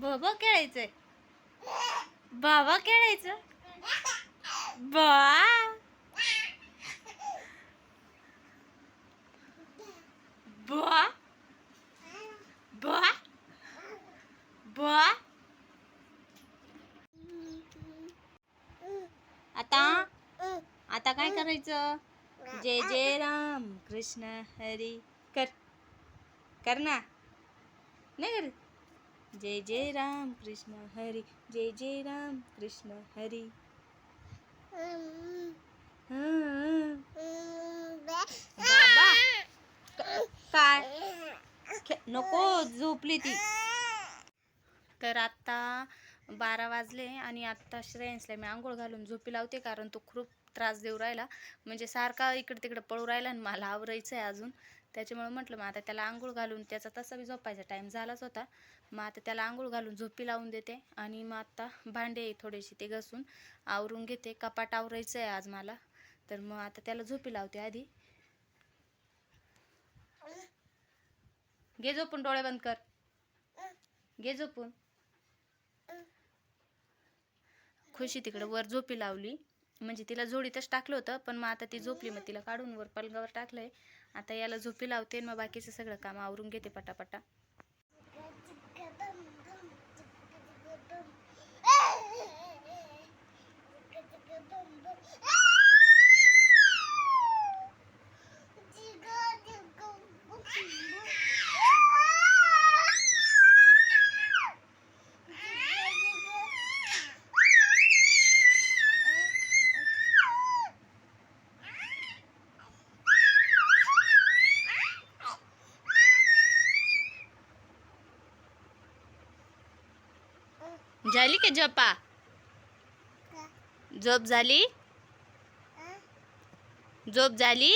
बाबा खेळायचंय. बाबा खेळायचं? बा. बा. बा. बा. आता? आता काय करायचं? जय जय राम कृष्ण हरी कर. कर ना. नाही कर जय जय राम कृष्ण हरी जय जय राम कृष्ण हरी काय? नको झोपली ती. तर आत्ता बारा वाजले आणि आत्ता श्रेयन्सला मी आंघोळ घालून झोपी लावते कारण तो खूप त्रास देऊ राहिला. म्हणजे सारखा इकडे तिकडे पळू राहिला आणि मला आवरायचं आहे अजून. त्याच्यामुळे म्हटलं मग आता त्याला आंघोळ घालून त्याचा तसा बी झोपायचा टाईम झालाच होता. मग आता त्याला आंघोळ घालून झोपी लावून देते आणि मग आता भांडे थोडेसे ते घासून आवरून घेते. कपाट आवरायचं आहे आज मला. तर मग आता त्याला झोपी लावते आधी. घे झोपून डोळे बंद कर. घे झोपून. खुशी तिकडे वर झोपी लावली. म्हणजे तिला झोडीतच टाकलं होतं पण मग आता ती झोपली मग तिला काढून वर पलंगावर टाकलंय. आता याला झोपी लावते मग बाकीचं सगळं काम आवरून घेते पटापटा. झाली का झोपा? झोप झाली? झोप झाली?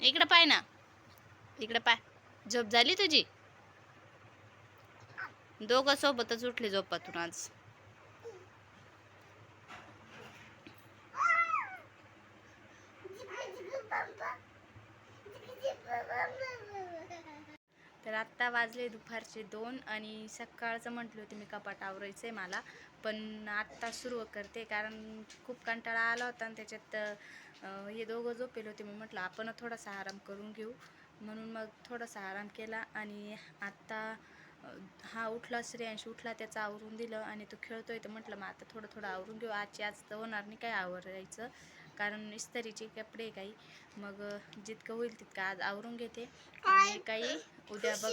इकडं पाय ना. इकडं पाय. झोप झाली तुझी? दोघं सोबतच उठले झोपातून आज. आत्ता वाजले दुपारचे दोन आणि सकाळचं म्हटलं होतं मी कपाट आवरायचं आहे मला पण आत्ता सुरू करते कारण खूप कंटाळा आला होता आणि त्याच्यात हे दोघं झोपेल होते. मी म्हटलं आपण थोडासा आराम करून घेऊ. म्हणून मग थोडासा आराम केला आणि आत्ता हा उठला श्रेयांश उठला त्याचं आवरून दिलं आणि तो खेळतोय. तर म्हटलं मग आता थोडं थोडं आवरून घेऊ. आजची आज तर होणार नाही काय आवरायचं? कारण इस्त्रीचे कपडे काही. मग जितकं होईल तितकं आज आवरून घेते. आणि काही उद्या बघ.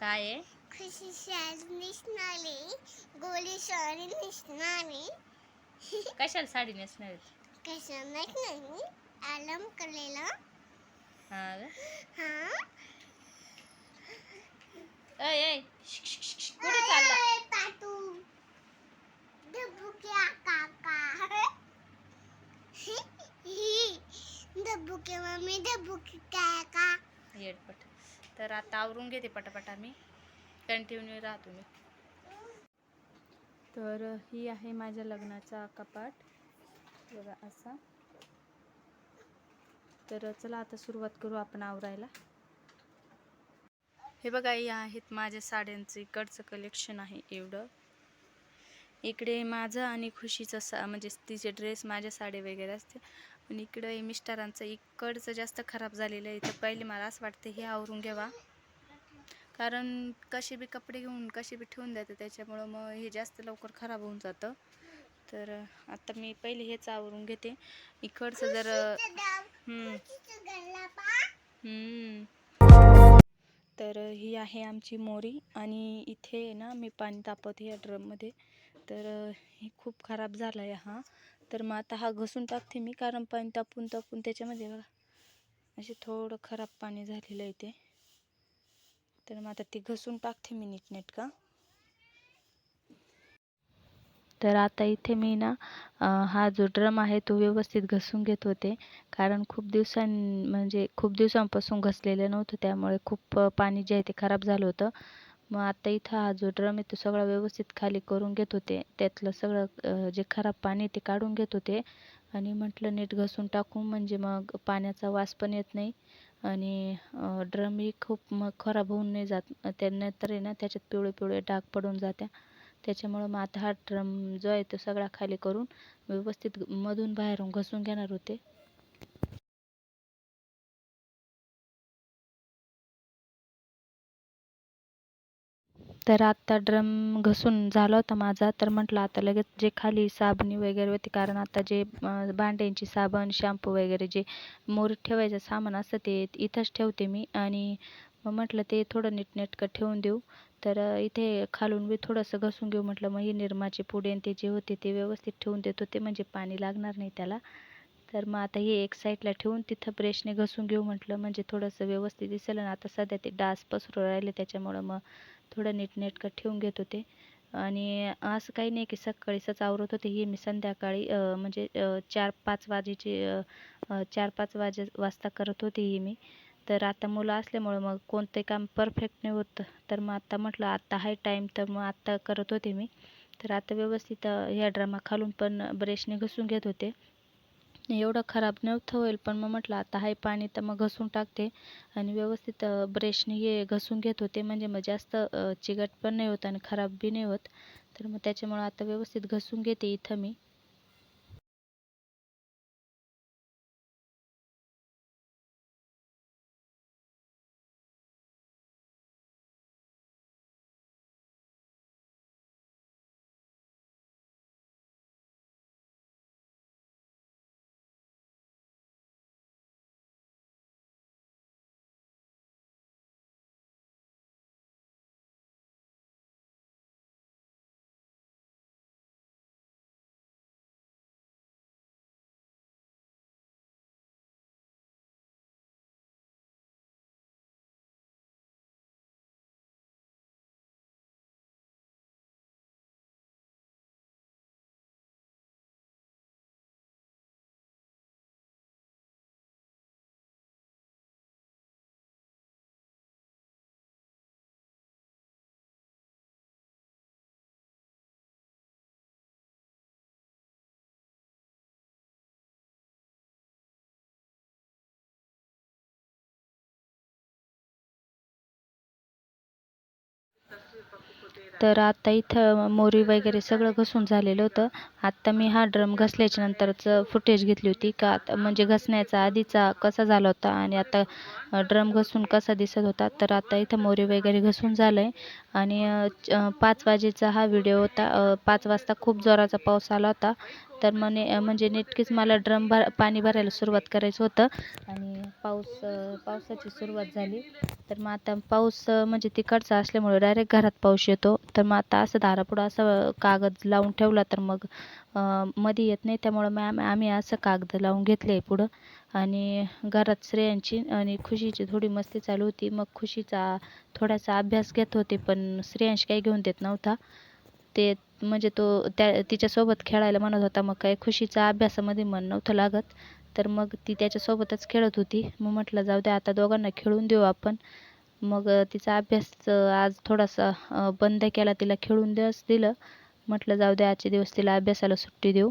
काय आहे? खुशी शाळेत निघणारी गोली शाळेत निघणारी कशाला साडी नेसणार आहेत? नाही. आलम कलेला. हा? हा. ऐ, ऐ, शिक, शिक, शिक, शिक. कुठे चालला. डबुक्या काका डबुके मम्मी डबुके काका येडपट तर आता आवरून घेते पटापट आम्ही. कंटिन्यू राहतो मी. तर ही आहे माझ्या लग्नाचा कपाट. बघा असा. तर चला आता सुरुवात करू आपण आवरायला. हे बघा या आहेत माझ्या साड्यांचं. इकडचं कलेक्शन आहे एवढं. इकडे माझं आणि खुशीचं सा म्हणजे तिचे ड्रेस माझ्या साडी वगैरे असते. आणि इकडं मिस्टरांचं इकडचं जास्त खराब झालेलं आहे. तर पहिले मला असं वाटतं हे आवरून घ्यावा कारण कसे बी कपडे घेऊन कसे बी ठेवून देतं त्याच्यामुळं मग हे जास्त लवकर खराब होऊन जातं. तर आता मी पहिले हेच आवरून घेते. इकडचं जर तर ही आहे आमची मोरी. आणि इथे ना मी पाणी तापवते या ड्रममध्ये. तर हे खूप खराब झाला आहे हा. तर मग आता हा घसून टाकते मी कारण पाणी तापून तापून त्याच्यामध्ये बघा असे थोडं खराब पाणी झालेलं आहे ते. तर मग आता ती घसून टाकते मी नीटनेटका. तर आता इथे मी ना हा जो ड्रम आहे तो व्यवस्थित घसून घेत होते कारण खूप दिवसां म्हणजे खूप दिवसांपासून घसलेलं नव्हतं त्यामुळे खूप पाणी जे आहे ते खराब झालं होतं. मग आता इथं हा जो ड्रम आहे तो सगळा व्यवस्थित खाली करून घेत होते. त्यातलं सगळं जे खराब पाणी आहे ते काढून घेत होते. आणि म्हटलं नीट घसून टाकू म्हणजे मग पाण्याचा वास पण येत नाही. आणि ड्रमही खूप मग खराब होऊन नाही जात. त्यानंतर आहे ना त्याच्यात पिवळे पिवळे डाग पडून जात्या. त्याच्यामुळं मग आता हा ड्रम जो आहे तो सगळा खाली करून व्यवस्थित मधून बाहेरून घसून घेणार होते. तर आत्ता ड्रम घसून झाला होता माझा. तर म्हटलं आता लगेच जे खाली साबणी वगैरे होती कारण आता जे भांड्यांची साबण शॅम्पू वगैरे जे मोर ठेवायचं सामान असतं ते इथंच ठेवते मी. आणि मग म्हटलं ते थोडं नीटनेटकं ठेवून देऊ. तर इथे खालून मी थोडंसं घसून घेऊ. म्हटलं मग हे निरमाचे पुडी आणि ते जे होते ते व्यवस्थित ठेवून देत. होते म्हणजे पाणी लागणार नाही त्याला. तर मग आता हे एक साईडला ठेवून तिथं ब्रेशने घसून घेऊ म्हटलं. म्हणजे थोडंसं व्यवस्थित दिसेल. आणि आता सध्या ते डास पसरू राहिले त्याच्यामुळं मग थोडं नीटनेटकं ठेवून घेत होते. आणि असं काही नाही की सकाळीच आवरत होते ही मी संध्याकाळी म्हणजे चार पाच वाजेची चार पाच वाजे वाजता करत होते ही मी. तर आता मुलं असल्यामुळं मग कोणते काम परफेक्ट नाही होतं. तर मग आत्ता म्हटलं आत्ता हाय टाईम तर मग आत्ता करत होते मी. तर आता व्यवस्थित ह्या ड्रामा खालून पण ब्रशने घसून घेत होते. एवढं खराब नव्हतं होईल पण मग म्हटलं आता आहे पाणी तर मग घसून टाकते. आणि व्यवस्थित ब्रशने हे घसून घेत होते. म्हणजे मग जास्त चिकट पण नाही होत आणि खराब बी नाही होत. तर मग त्याच्यामुळं आता व्यवस्थित घसून घेते इथं मी. तर आता इथं मोरी वगैरे सगळं घसून झालेलं होतं. आत्ता मी हा ड्रम घसल्याच्या नंतरचं फुटेज घेतली होती. का आता म्हणजे घसण्याचा आधीचा कसा झाला होता आणि आता ड्रम घसून कसा दिसत होता. तर आता इथं मोरी वगैरे घसून झालं आहे आणि पाच वाजेचा हा व्हिडिओ होता. पाच वाजता खूप जोराचा पाऊस आला होता. तर मने म्हणजे नेटकेच मला ड्रम भर पाणी भरायला सुरुवात करायचं होतं. आणि पाऊस पावसाची सुरुवात झाली. तर मग आता पाऊस म्हणजे तिकडचा असल्यामुळे डायरेक्ट घरात पाऊस येतो. तर मग आता असं दारापुढं असं कागद लावून ठेवला तर मग मध्ये येत नाही. त्यामुळं मग आम्ही आम्ही असं कागद लावून घेतले आहे पुढं. आणि घरात श्रेयांची आणि खुशीची थोडी मस्ती चालू होती. मग खुशीचा थोडासा अभ्यास घेत होते पण श्रेयांश काही घेऊन देत नव्हता. ते म्हणजे तो त्या तिच्यासोबत खेळायला म्हणत होता मग काय खुशीचा अभ्यासामध्ये मन नव्हतं लागत. तर मग ती त्याच्यासोबतच खेळत होती. मग म्हटलं जाऊ दे आता दोघांना खेळून देऊ आपण. मग तिचा अभ्यास आज थोडासा बंद केला तिला खेळून दिवस दिलं. म्हटलं जाऊ दे आजचे दिवस तिला अभ्यासाला सुट्टी देऊ.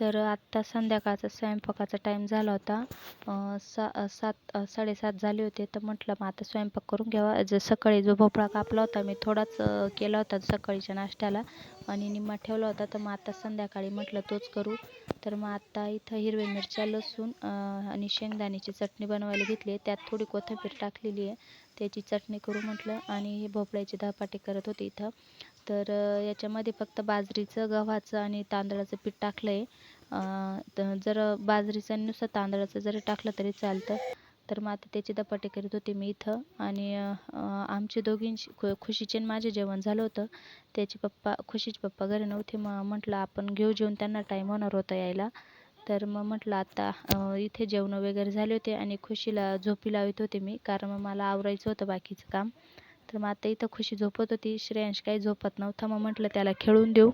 तर आत्ता संध्याकाळचा स्वयंपाकाचा टाईम झाला होता. सा सात साडेसात झाले होते. तर म्हटलं मग आता स्वयंपाक करून घ्यावा. जर सकाळी जो भोपळा कापला होता मी थोडाच केला होता सकाळीच्या नाश्त्याला. आणि निम्मा ठेवला होता. तर मग आता संध्याकाळी म्हटलं तोच करू. तर मग आत्ता इथं हिरव्या मिरच्या लसूण आणि शेंगदाण्याची चटणी बनवायला घेतली आहे. त्यात थोडी कोथिंबीर टाकलेली आहे. त्याची चटणी करू म्हटलं. आणि हे भोपळ्याची धपाटी करत होते इथं. तर याच्यामध्ये फक्त बाजरीचं गव्हाचं आणि तांदळाचं पीठ टाकलं आहे तर जर बाजरीचं आणि नुसतं तांदळाचं जरी टाकलं तरी चालतं. तर मग आता त्याची दपाटे करीत होते मी इथं. आणि आमची दोघींची खु खुशीचे आणि माझे जेवण झालं होतं. त्याचे पप्पा खुशीचे पप्पा घरी नव्हते. मग म्हटलं आपण घेऊ जेवण त्यांना टाईम होणार होता यायला. तर मग म्हटलं आता इथे जेवणं वगैरे झाले होते आणि खुशीला झोपी लावित होते मी कारण मग मला आवरायचं होतं बाकीचं काम. तर मग आता इथं खुशी झोपत होती. श्रेयांश काही झोपत नव्हता. मग म्हटलं त्याला खेळून देऊ.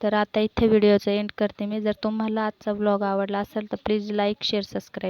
तर आता इथे व्हिडिओचं एंड करते मी. जर तुम्हाला आजचा ब्लॉग आवडला असेल तर प्लीज लाईक शेअर सबस्क्राईब